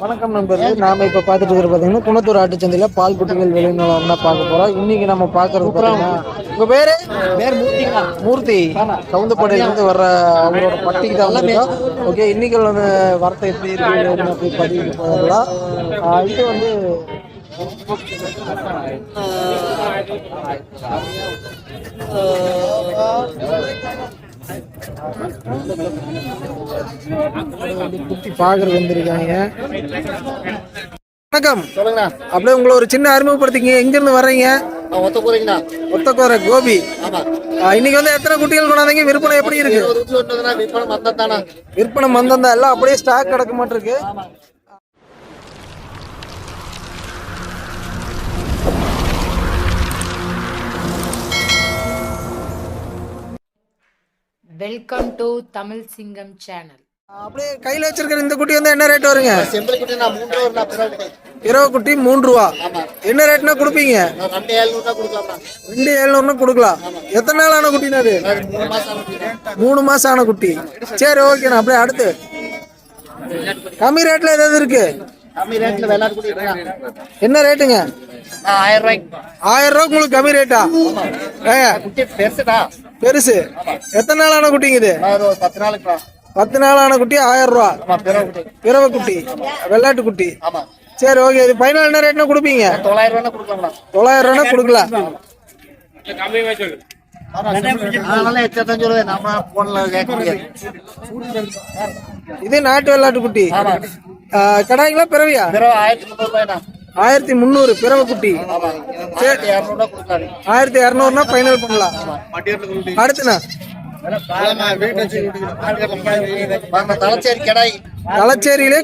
வணக்கம் நண்பர்களே நாம இப்ப பார்த்துட்டு இருக்கிறது பாத்தீங்கன்னா குணத்தூர் ஆட்டுச்சந்தையில பால் குட்டிகள் விளைநிலம் தான் பார்க்க போறோம் இன்னைக்கு நம்ம பாத்தீங்கன்னா உங்க பேரு பேர் மூர்த்திங்களா மூர்த்தி கவுந்தப்படையில இருந்து வர்ற அவங்களோட பட்டிக்கு தான் ஓகே இன்னைக்கு வந்து வார்த்தை எப்படி இருக்கு அப்படி பதிவு ஆஹ் இது வந்து குட்டி வந்திருக்காங்க. வணக்கம். சொல்லுங்கண்ணா அப்படியே உங்களை ஒரு சின்ன அறிமுகப்படுத்திக்கங்க. எங்க இருந்து வர்றீங்க? ஒத்த போறீங்கண்ணா ஒத்தக்கோர கோபி இன்னைக்கு வந்து எத்தனை குட்டிகள் கொண்டாந்தீங்க? விற்பனை எப்படி இருக்கு? விற்பனை மந்தம் தானா விற்பனை மந்தம் தான் எல்லாம் அப்படியே ஸ்டாக் கிடக்க மாட்டிருக்கு. வெல்கம் டு தமிழ் சிங்கம் சேனல் அப்படியே கையில வச்சிருக்கிற இந்த குட்டி வந்து என்ன ரேட் வருங்க? குட்டி நான் மூன்று ரூபா பிறகு இரவு குட்டி மூன்று ரூபா. என்ன ரேட்னா கொடுப்பீங்க? நான் ரெண்டு ஏழ்நூறுனா கொடுக்கலாம்ண்ணா ரெண்டு ஏழுநூறுனா கொடுக்கலாம். எத்தனை நாள் ஆன குட்டினா அது? மூணு மாசம் ஆன குட்டி. சரி ஓகேண்ணா அப்படியே அடுத்து. கம்மி ரேட்ல ஏதாவது இருக்கு? கம்மி ரேட்ல விளையாட்டு குட்டி இருக்கா என்ன ரேட்டுங்க ஆயிரம் ரூபாய்க்கு. ஆயிரம் ரூபா உங்களுக்கு கம்மி ரேட்டா குட்டி பெருசுடா. பெருசு. எத்தனை நாள் ஆன குட்டிங்க இது? பத்து நாளுக்குண்ணா பத்து நாள் ஆன குட்டி ஆயிரம் ரூபா. ஆமா பிறகு குட்டி. பிறவை குட்டி வெள்ளாட்டு குட்டி. ஆமா. சரி ஓகே. இது ஃபைனல் என்ன ரேட்னா கொடுப்பீங்க? தொள்ளாயிரம் ரூபா தொள்ளாயிரம் ரூபா கொடுக்கலாம். இது நாட்டு வெள்ளாட்டு குட்டி. கடாய்ங்களா பிறவியா? ஆயிரத்தி முந்நூறு ரூபாய்ண்ணா ஆயிரத்தி முந்நூறு பிறவை குட்டி. ஆமா ஆயிரத்தி இரநூறுனா ஃபைனல் பண்ணலாம். அடுத்துண்ணா வாங்க தலைச்சேரி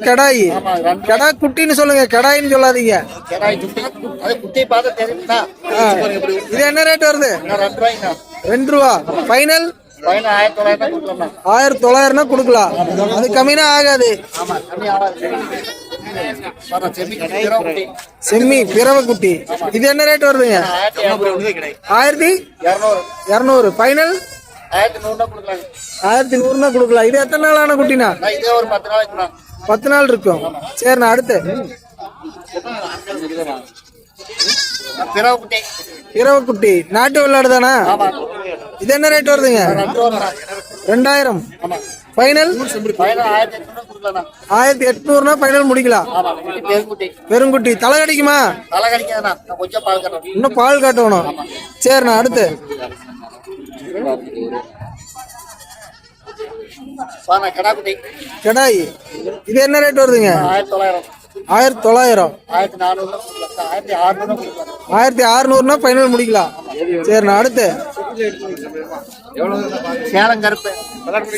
கடாய். கடா குட்டின்னு சொல்லுங்க கடாயின்னு சொல்லாதீங்க. இது என்ன ரேட் வருது? ரெண்டு ரூபா. ஃபைனல் ஆயிரத்தி தொள்ளாயிரம் கொடுக்கலாம்ண்ணா. ஆயிரத்தி தொள்ளாயிரம்னா கொடுக்கலாம். அது கம்மினா ஆகாது. செம்மி குட்டி, குட்டி இது என்ன ரேட் வருதுங்க? ஆயிரத்தி இரநூறு. ஃபைனல் ஆயிரத்தி நூறுனா கொடுக்கலாம். இது எத்தனை நாள் ஆன குட்டினா? பத்து நாள் இருக்கும். சரிண்ணா அடுத்து. பிறவை குட்டி நாட்டு வெள்ளாடு தானா? இது என்ன ரேட் வருதுங்க? ரெண்டாயிரம். ஆமா ஃபைனல் ஆயிரத்தி எட்நூறுனா ஃபைனல் முடிக்கலாம் பெருங்குட்டி. தலை கடிக்குமா? இன்னும் பால் காட்டணும். சரிண்ணா அடுத்து. கடாய். இது என்ன ரேட் வருதுங்க? ஆயிரத்தி தொள்ளாயிரம். ஆயிரத்தி தொள்ளாயிரம். ஆயிரத்தி நானூறுனா ஆயிரத்தி அறுநூறுனா ஆயிரத்தி அறுநூறுனா ஃபைனல் முடிக்கலாம் சரிண்ணா அடுத்து. சேலம் கருப்பு.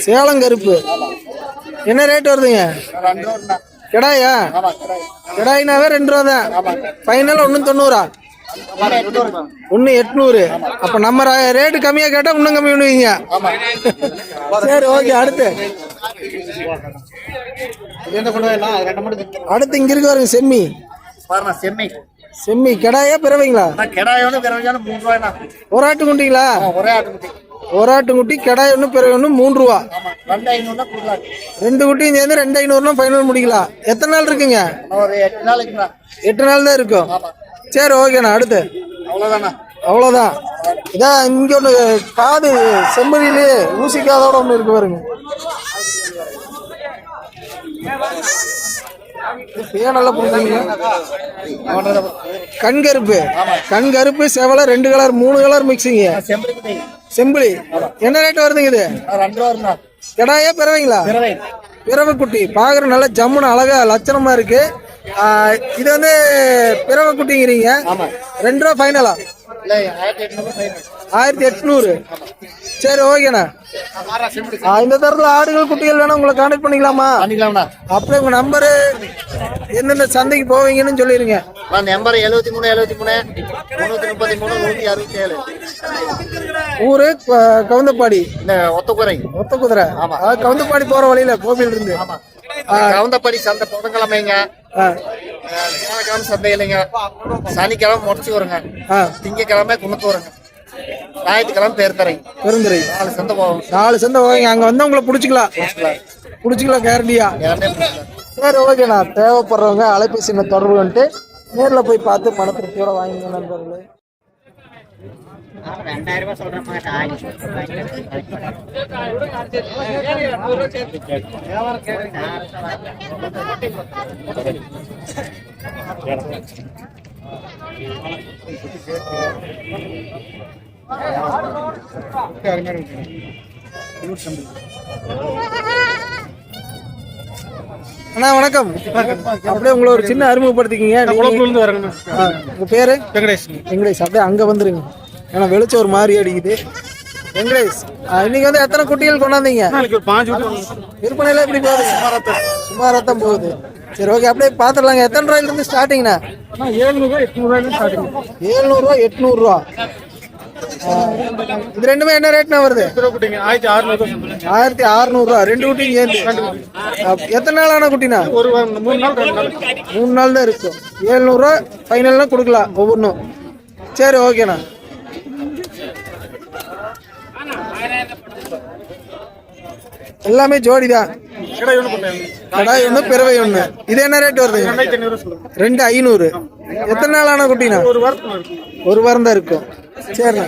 சேலம் கருப்பு என்ன ரேட் வருதுங்க? கிடாயா? கிடாயினாவே ரெண்டு ரூபா தான். ஃபைனல் ஒன்று தொண்ணூறா? எட்நூறு ஒன்று எட்நூறு. அப்போ நம்ம ரேட்டு கம்மியாக கேட்டால் இன்னும் கம்மி பண்ணுவீங்க. சரி ஓகே அடுத்து. அடுத்து இங்க இருக்கு பாருங்க செம்மி. பாருங்க செம்மி. செம்மி கடாயா பிறவைங்களா? மூணு ரூபாய்ண்ணா. ஒரு ஆட்டு குட்டிங்களா? ஒரே ஆட்டு குட்டி. ஒரு ஆட்டு குட்டி கடாய் ஒன்று பிறவை ஒன்று மூணு ரூபா. ரெண்டு குட்டியும் சேர்ந்து ரெண்டு ஐநூறுனா ஃபைனல் முடிக்கலாம். எத்தனை நாள் இருக்குங்க? எட்டு நாள் தான் இருக்கும். சரி ஓகேண்ணா அடுத்து. அவ்வளோதாண்ணா அவ்வளோதான் இதான் இங்கே ஒன்று காது செம்மறியிலே ஊசி காதோட ஒன்று இருக்கு பாருங்க. ஏன் நல்லா புரிஞ்சுங்க கண் கருப்பு கண் கருப்பு செவலை ரெண்டு கலர் மூணு கலர் மிக்சிங்க செம்பிளி என்ன ரேட் வருதுங்க இது? ஆ, பிறவைங்களா? பிறவை குட்டி பார்க்குற நல்ல ஜம்முன்னு அழகா லட்சணமா இருக்கு. இது வந்து பிறவை குட்டிங்கிறீங்க ரெண்டு ரூபா ஃபைனலா ஆயிரத்தி எட்நூறு. சரி ஓகேண்ணா இந்த தரத்துல ஆடுகள் குட்டிகள் வேணா உங்களை கான்டாக்ட் பண்ணிக்கலாமா? பண்ணிக்கலாம்ண்ணா அப்படியே உங்க நம்பரு எந்தெந்த சந்தைக்கு போவீங்கன்னு சொல்லிருங்க. நம்பர் எழுபத்தி மூணு எழுபத்தி மூணு முந்நூற்றி முப்பத்தி மூணு நூற்றி அறுபத்தி ஏழு. ஊரு கவுந்தப்பாடி. இந்த ஒத்த குதிரை. ஆமா. கவுந்தப்பாடி போற வழியில கோபில இருந்து ஆமா கவுந்தப்படி சந்தை புதன்கிழமைங்க சந்தை இல்லைங்க சனிக்கிழமை முடிச்சு வருங்க. திங்கக்கிழமை குணத்து வருங்க. ஞாயிற்றுக்கிழமை பேர் தரை. பெருந்துறை நாலு சந்தை போவோம். நாலு சந்தை போவீங்க அங்க வந்து உங்களை பிடிச்சிக்கலாம். பிடிச்சிக்கலாம். கேரண்டியா சரி ஓகேண்ணா தேவைப்படுறவங்க அலைபேசி எண்ணை தொடர்பு வந்துட்டு நேரில் போய் பார்த்து மன திருப்தியோட வாங்கிங்க நண்பர்களே அண்ணா வணக்கம். அப்படியே உங்களை ஒரு சின்ன அறிமுகப்படுத்திக்கிங்க. நீங்க- வரேங்க ஆ, உங்க பேரு? வெங்கடேஷ். வெங்கடேஷ். அப்படியே அங்க வந்துருங்க. ஏன்னா வெளிச்சம் ஒரு மாதிரி அடிக்குது. வெங்கடேஷ் இன்னைக்கு வந்து எத்தனை குட்டிகள் கொண்டாந்தீங்க? விற்பனையில எப்படி போகுது? சுமாரா தான் போகுது. சரி ஓகே அப்படியே பாத்துடலாங்க எத்தனை ரூபாயில இருந்து ஸ்டார்டிங்ண்ணா ஏழுநூறுவா ஸ்டார்டிங் ஏழ்நூறுவா எட்நூறுரூவா இது ரெண்டுமே என்ன ரேட்னா வருது? ஆயிரத்தி அறுநூறு ஆயிரத்தி அறுநூறுவா ரெண்டு குட்டியும் சேர்ந்து எத்தனை நாள் ஆன குட்டினா ஒரு மூணு நாள் மூணு நாள் தான் இருக்கும் ஏழ்நூறுவா ஃபைனல்னா கொடுக்கலாம் ஒவ்வொன்றும் சரி ஓகேண்ணா எல்லாமே ஜோடி தான் கடாய் ஒன்று பிறவை ஒன்று இது என்ன ரேட் வருது? ரெண்டு ஐநூறு. எத்தனை நாள் ஆன குட்டினா? ஒரு வாரம் தான் இருக்கும். சரிண்ணா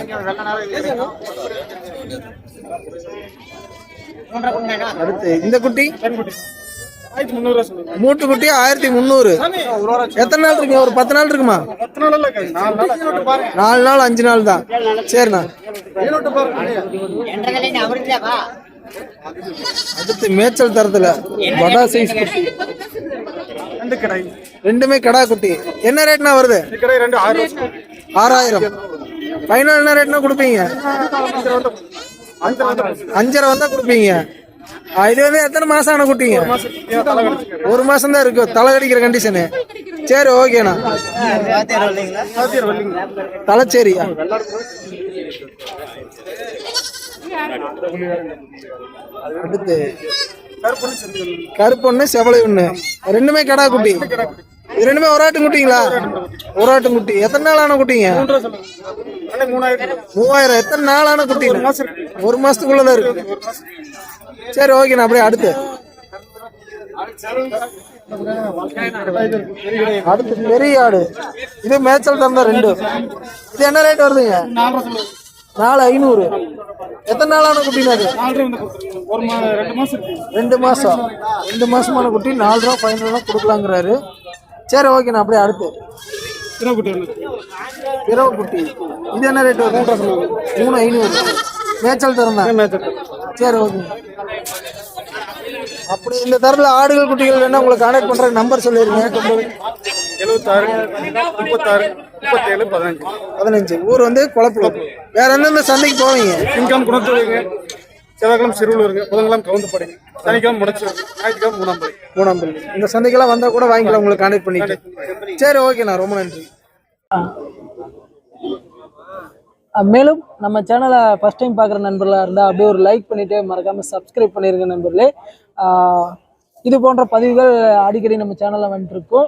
அடுத்து இந்த குட்டி? மூட்டு குட்டி ஆயிரத்தி முந்நூறு. எத்தனை நாள் இருக்குங்க ஒரு பத்து நாள் இருக்குமா? பத்து நாள் இல்லை நாலு நாள். பாருங்க நாலு நாள் அஞ்சு நாள் தான். சரிண்ணா. அடுத்து மேய்ச்சல் தரத்துல படா சைஸ் குட்டி. ரெண்டு கடை ரெண்டுமே கடா குட்டி. என்ன ரேட்னா வருது? கடை ரெண்டு. ஆறாயிரம். ஃபைனல் என்ன ரேட்னா கொடுப்பீங்க? அஞ்சரை வந்தா கொடுப்பீங்க. இது வந்து எத்தனை மாசம் ஆன குட்டிங்க? ஒரு மாசம் தான் இருக்கு. தலை கடிக்கிற கண்டிஷனு சரி ஓகேண்ணா தலைச்சேரியா? அடுத்து கருப்பண்ணி செவலை ஒண்ணு ரெண்டுமே கடா குட்டி. இது ரெண்டுமே ஒரு ஆட்டு குட்டிங்களா ஒரு ஆட்டு குட்டி. எத்தனை நாள் ஆன குட்டிங்க மூவாயிரம். எத்தனை நாள் ஆன குட்டி ஒரு மாசத்துக்குள்ளதான் இருக்கு. சரி ஓகேண்ணா அப்படியே அடுத்து. அடுத்து பெரிய ஆடு. இது மேய்ச்சல் தந்தா ரெண்டு. இது என்ன ரேட் வருதுங்க? நாலு ஐநூறு. எத்தனை நாள் ஆன குட்டினா அது ரூபா ஒரு ரெண்டு மாசம் இருக்கு. ரெண்டு மாசம். ரெண்டு மாசமான குட்டி நாலு ரூபா ஃபைனலாக கொடுக்கலாங்கிறாரு. சரி ஓகேண்ணா அப்படியே அடுத்து. இரவு குட்டி இது என்ன ரேட் வருது? மூணு ஐநூறு. மேய்ச்சல் தரம் தான் சரி ஓகே. அப்படி இந்த தரத்துல ஆடுகள் குட்டிகள் வேணா உங்களுக்கு கான்டாக்ட் பண்ற நம்பர் சொல்லிருங்க எழுபத்தாறு முப்பத்தாறு. முப்பத்தேழு பதினஞ்சு. பதினஞ்சு. ஊர் வந்து குழப்பம் வேற எந்தெந்த சந்தைக்கு போவீங்க? திங்கக்கிழமை குணத்தூருங்க செவ்வாய்க்கிழமை சிறுவலூருங்க புதன்கிழமை கவுந்தப்படைங்க சனிக்கிழமை முடச்சிருங்க ஞாயிற்றுக்கிழமை மூணாம்படி மூணாம் பள்ளி இந்த சந்தைக்கெல்லாம் வந்தா கூட வாங்கிக்கலாம் உங்களுக்கு கான்டாக்ட் பண்ணிட்டு. சரி ஓகேண்ணா ரொம்ப நன்றி. மேலும் நம்ம சேனலை ஃபஸ்ட் டைம் பார்க்குற நண்பர்களாக இருந்தால் அப்படியே ஒரு லைக் பண்ணிவிட்டு மறக்காமல் சப்ஸ்கிரைப் பண்ணிடுங்க நண்பர்களே. இது போன்ற பதிவுகள் அடிக்கடி நம்ம சேனலில் வந்துட்டுருக்கோம்